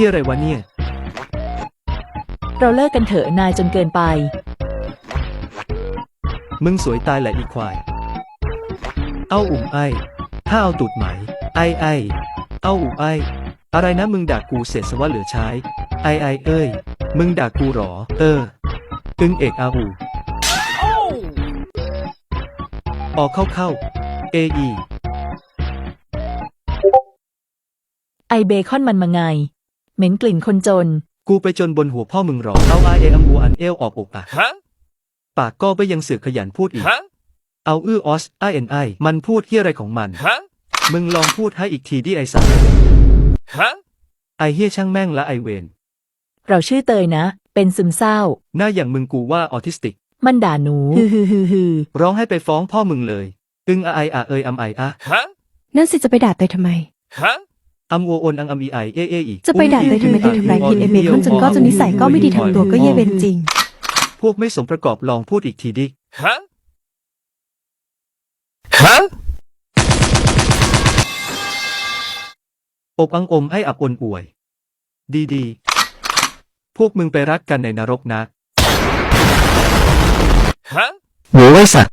ที่อะไรวะเนี่ย เราเลิกกันเถอะนายจนเกินไป มึงสวยตายแหละอีควาย เอาอุ่มไอถ้าเอาตูดไหม ไอไอเอาอุ่มไออะไรนะมึงด่ากูเสร็จสวะเหลือใช้ ไอไอเอ้ย มึงด่ากูหรอ เออ ตึงเอกอาอูออกเข้าเข้าเออีไอเบคอนมันมาไง เหม็นกลิ่นคนจน กูไปจนบนหัวพ่อมึงหรอเอาไอเออัมอูอันเอลออกอกอะ Huh? ปากก็ไปยังเสือกขยันพูดอีก Huh? เอาอื้อออสไอเอ็นไอมันพูดที่อะไรของมัน Huh? มึงลองพูดให้อีกทีดิไอสัตว์ Huh? ไอเฮียช่างแม่งละไอเวนเราชื่อเตยนะ เป็นซึมเศร้า หน้าอย่างมึงกูว่าออทิสติก มันด่าหนูฮือฮือฮือฮือร้องให้ไปฟ้องพ่อมึงเลย อึงอะไออะเอยอัมไออะ Huh? นั่นสิจะไปด่าเตยทำไม Huh? อัมโวโอนอังอัมอีไอเอเออีกจะไปด่าเตยทำไมเตยทำลายผิดไอเบคอนจนก็จนนิสัยก็ไม่ดีทำตัวก็เย่เวนจริง พวกไม่สมประกอบลองพูดอีกทีดิ Huh? Huh? อบอังอมไออับอนป่วย ดีดีๆพวกมึงไปรักกันในนรกนะ Huh? โว้ยสัตว์